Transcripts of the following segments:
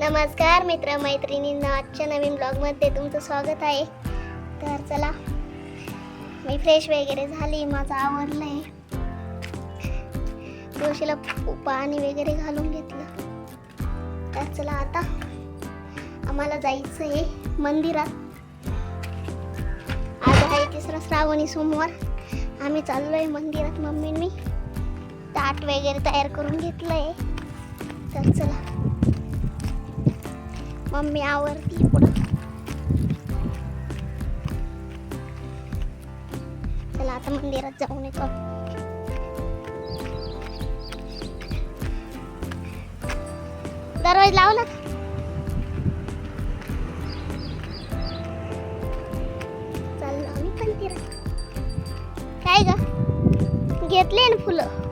नमस्कार मित्र मैत्रिणींना आजच्या नवीन ब्लॉगमध्ये तुमचं स्वागत आहे. तर चला मी फ्रेश वगैरे झाली माझं आवडलं आहे तुळशीला पाणी वगैरे घालून घेतलं. तर चला आता आम्हाला जायचं आहे मंदिरात. आज आहे तिसरा श्रावणी सोमवार. आम्ही चाललो आहे मंदिरात मम्मी ताट वगैरे तयार करून घेतलं आहे तर चला. मम्मी आवडती पुढं. चला आता मंदिरात जाऊन येतो. दरवाज लावला चाललो आम्ही मंदिरात काय ग? घेतले ना फुलं?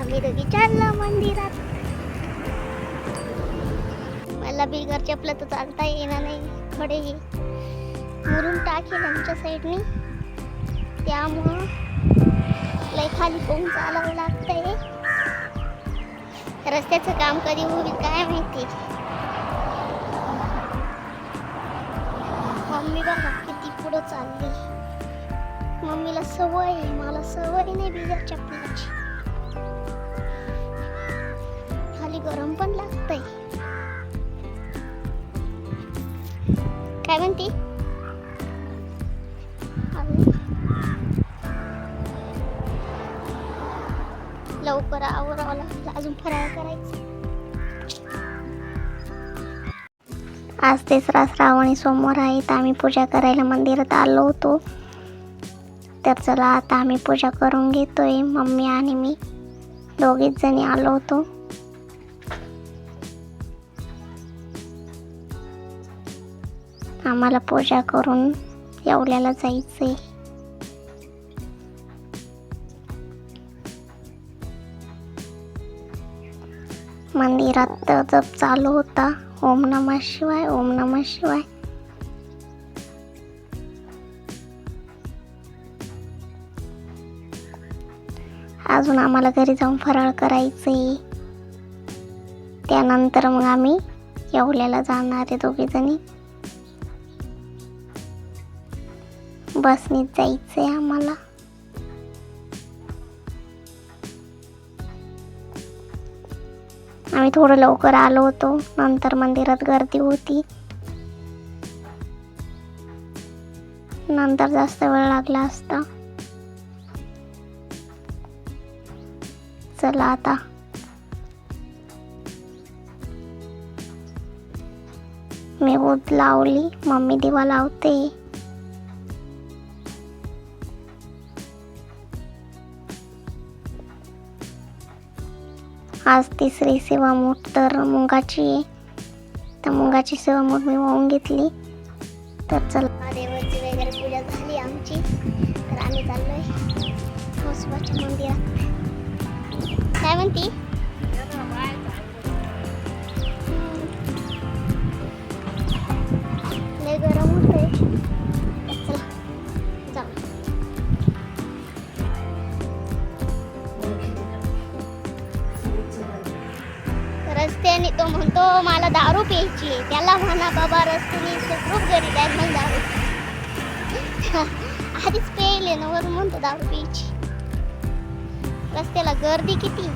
आम्ही दोघी चाललो मंदिरात. मला बिगर चपलं तर चालता येणार नाही. खडे मुरून टाकेल आमच्या साईडनी. त्यामुळं लय खाली पाहून चालावं लागतंय. रस्त्याचं काम कधी होईल काय माहिती. मम्मी बघा किती पुढं चालली. मम्मीला सवय आहे मला सवय नाही बिगर चपलाची गरम पण लागतंय. काय म्हणते? लवकर आवरावं लागतं अजून फराळ करायचं. आज तिसरा श्रावणी सोमवार आहे. तर आम्ही पूजा करायला मंदिरात आलो होतो. तर चला आता आम्ही पूजा करून घेतोय. मम्मी आणि मी दोघीच जणी आलो होतो. आम्हाला पूजा करून येवल्याला जायचंय. मंदिरात जप चालू होता. ओम नमः शिवाय ओम नमः शिवाय. अजून आम्हाला घरी जाऊन फराळ करायचंय. त्यानंतर मग आम्ही येवल्याला जाणार आहे दोघी बसने जायचं आहे आम्हाला. आम्ही थोडं लवकर आलो होतो. नंतर मंदिरात गर्दी होती. नंतर जास्त वेळ लागला असता. चला आता. मी ऊद लावली. मम्मी दिवा लावते. आज तिसरी सेवा मूठ तर मुंगाची आहे. तर मुंगाची सेवामूठ मी वाहून घेतली. तर चला. देवाची वगैरे पूजा झाली आमची. तर आम्ही चाललोय. म्हसोबाच्या मंदिरात काय म्हणती? हम्म. लय गरम होतंय. रस्त्याने तो म्हणतो मला दारू प्यायची आहे. त्याला म्हणा बाबा रस्त्याने सुखरूप घरी काय मग दारू आधीच प्यायले ना वरून म्हणतो दारू प्यायची रस्त्याला गर्दी किती?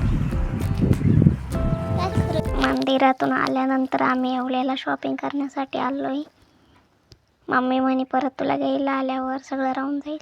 मंदिरातून आल्यानंतर आम्ही एवढ्याला शॉपिंग करण्यासाठी आलोय. मम्मी म्हणे परत तुला घ्यायला आल्यावर सगळं राहून जाईल.